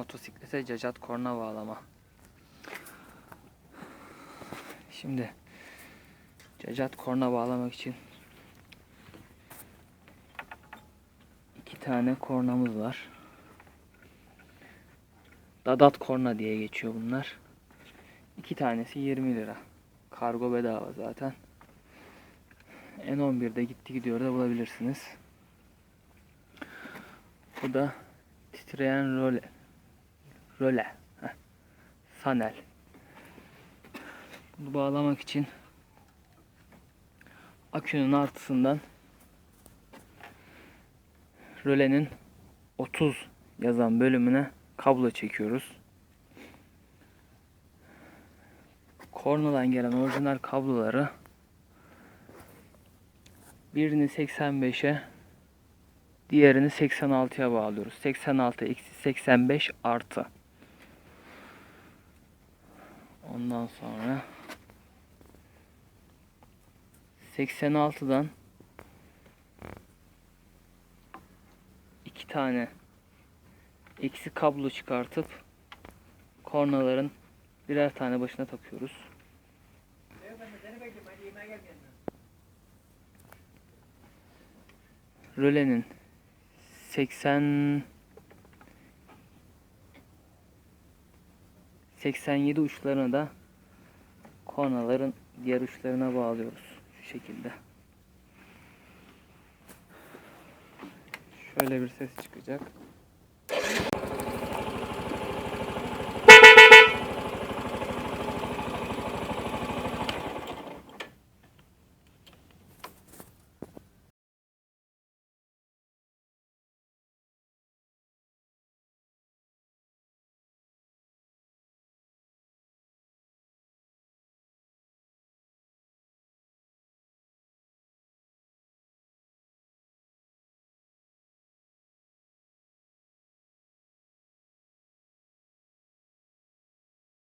Motosiklete cacat korna bağlama. Şimdi cacat korna bağlamak için iki tane kornamız var. Dadat korna diye geçiyor bunlar. İki tanesi 20 lira. Kargo bedava zaten. N11'de gitti gidiyor da bulabilirsiniz. Bu da titreyen role. Röle. Heh. Fanel. Bunu bağlamak için akünün artısından rölenin 30 yazan bölümüne kablo çekiyoruz. Kornadan gelen orijinal kabloları birini 85'e diğerini 86'ya bağlıyoruz. 86 eksi 85 artı. Ondan sonra 86'dan iki tane eksi kablo çıkartıp kornaların birer tane başına takıyoruz. Rölenin 80 87 uçlarını da kornaların diğer uçlarına bağlıyoruz şu şekilde. Şöyle bir ses çıkacak.